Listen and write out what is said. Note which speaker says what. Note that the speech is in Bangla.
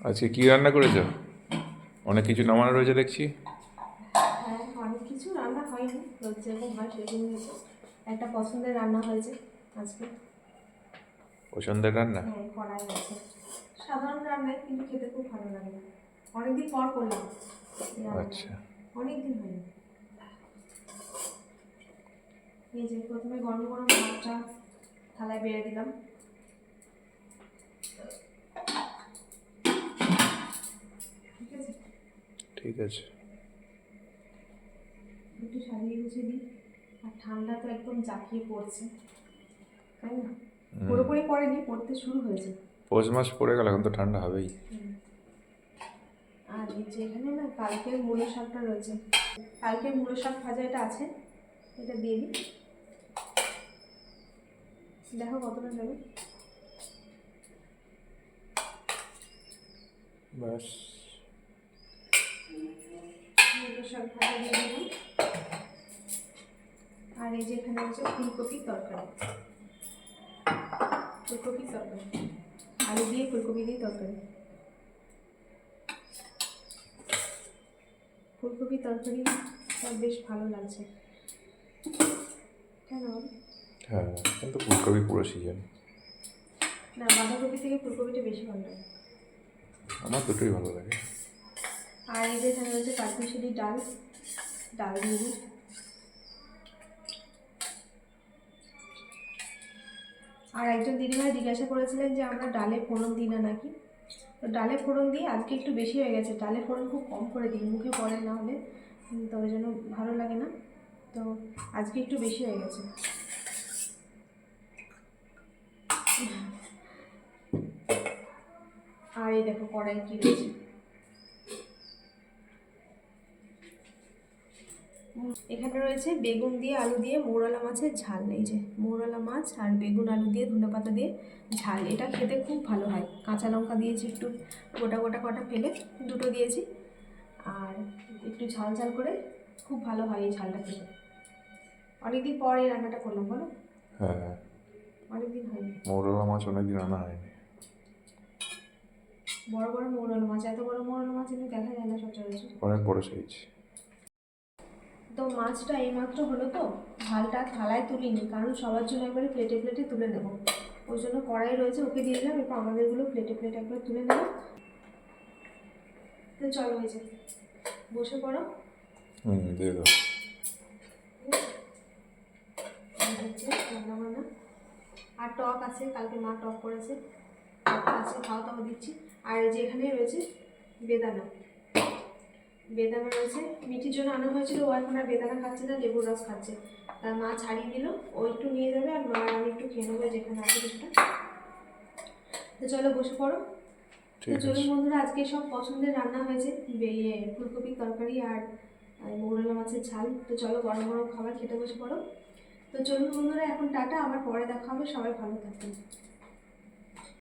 Speaker 1: আজকে কি রান্না করেছ? অনেক কিছু নামানো রয়েছে দেখছি।
Speaker 2: হ্যাঁ অনেক কিছু রান্না হয়নি। যেরকম হয় সেরকম হয়েছে। একটা পছন্দের রান্না হয়েছে আজকে।
Speaker 1: পছন্দের রান্না?
Speaker 2: হ্যাঁ কড়াই আছে। সাধারণ রান্নাই কিন্তু খেতে খুব ভালো লাগে। অনেকদিন পর করলাম।
Speaker 1: আচ্ছা।
Speaker 2: অনেকদিন হয়নি। এই যে প্রথমে গরম গরম ভাতটা থালায় বেড়ে দিলাম। ঠিক আছে। একটু সাজিয়ে গুছিয়ে দিই। আর ঠান্ডা তো একদম জাঁকিয়ে পড়ছে। তাই না। পুরোপুরি পড়েনি পড়তে শুরু হয়েছে।
Speaker 1: পৌষ মাস পড়ে গেল এখন তো ঠান্ডা হবেই।
Speaker 2: আর এই যে এখানে না কালকের মূলো শাকটা রয়েছে। কালকের মূলো শাক ভাজা এটা আছে এটা দিয়ে দিই। দেখো কতটা নেবে
Speaker 1: ব্যাস।
Speaker 2: শাক ভাজা দিয়ে দিলাম আর এই যে এখানে আছে ফুলকপির তরকারি। ফুলকপির তরকারি। আলু দিয়ে ফুলকপি দিয়ে তরকারি। ফুলকপি তরকারি সব বেশ ভালো লাগছে। কেন?
Speaker 1: হ্যাঁ কিন্তু ফুলকপি পুরো সিজন
Speaker 2: না বাঁধাকপি থেকে ফুলকপিটা বেশি ভালো লাগে।
Speaker 1: আমার দুটোই ভালো লাগে।
Speaker 2: আর এই যে এখানে রয়েছে কাঠমিশালি ডাল ডাল দিই। আর একজন দিদিভাই জিজ্ঞাসা করেছিলেন যে, আমরা ডালে ফোড়ন দিই না নাকি? তো ডালে ফোড়ন দিই আজকে একটু বেশি হয়ে গেছে। ডালে ফোড়ন খুব কম করে দিই, মুখে পড়ে না হলে তো ওই জন্য ভালো লাগে না। তো আজকে একটু বেশি হয়ে গেছে। আর এই দেখো কড়াই কি রয়েছে? এখানে রয়েছে বেগুন দিয়ে আলু দিয়ে মৌরালা মাছের ঝাল। এই যে মৌরালা মাছ আর বেগুন আলু দিয়ে ধনেপাতা দিয়ে ঝাল। এটা খেতে খুব ভালো হয়। কাঁচা লঙ্কা দিয়েছি একটু গোটা গোটা কটা ফেলে দুটো দিয়েছি। আর একটু ঝাল ঝাল করে খুব ভালো হয় এই ঝালটা খেতে। অনেকদিন পর এই রান্নাটা করলাম বলো?
Speaker 1: হ্যাঁ
Speaker 2: অনেকদিন হয়নি।
Speaker 1: মৌরলা মাছ অনেকদিন আনা হয়নি।
Speaker 2: বড় বড় মৌরালা মাছ এত বড় মৌরালা মাছ এমনি দেখা যায় না সচরাচর।
Speaker 1: অনেক বড় সাইজ
Speaker 2: তো মাছটা এইমাত্র হলো তো ঝালটা থালায় তুলিনি কারণ সবার জন্য একবারে প্লেটে প্লেটে তুলে নেব ওই জন্য কড়াই রয়েছে ওকে দিয়ে দিলাম এরপর আমাদেরগুলো প্লেটে প্লেটে একবার তুলে নেব। তো চলো হয়েছে বসে পড়ো।
Speaker 1: হুম দিয়ে দাও।
Speaker 2: আর টক আছে কালকে মা টক করেছে। টক আছে খাওয়া দাওয়া দিচ্ছি। আর এই যে রয়েছে বেদানা। বেদানা রয়েছে। মিঠির জন্য আনা হয়েছিল ও এখন আর বেদানা খাচ্ছে না লেবুর রস খাচ্ছে। তার মা ছাড়িয়ে দিল ও একটু নিয়ে যাবে আর মা আমি একটু খেয়ে নেব যেখানে আছে কিছুটা। তো চলো বসে পড়ো। তো চলুন বন্ধুরা আজকে সব পছন্দের রান্না হয়েছে। ইয়ে ফুলকপির তরকারি আর আর মৌরলা মাছের ঝাল। তো চলো গরম গরম খাবার খেতে বসে পড়ো। তো চলুন বন্ধুরা এখন টাটা আবার পরে দেখা হবে। সবাই ভালো থাকবেন।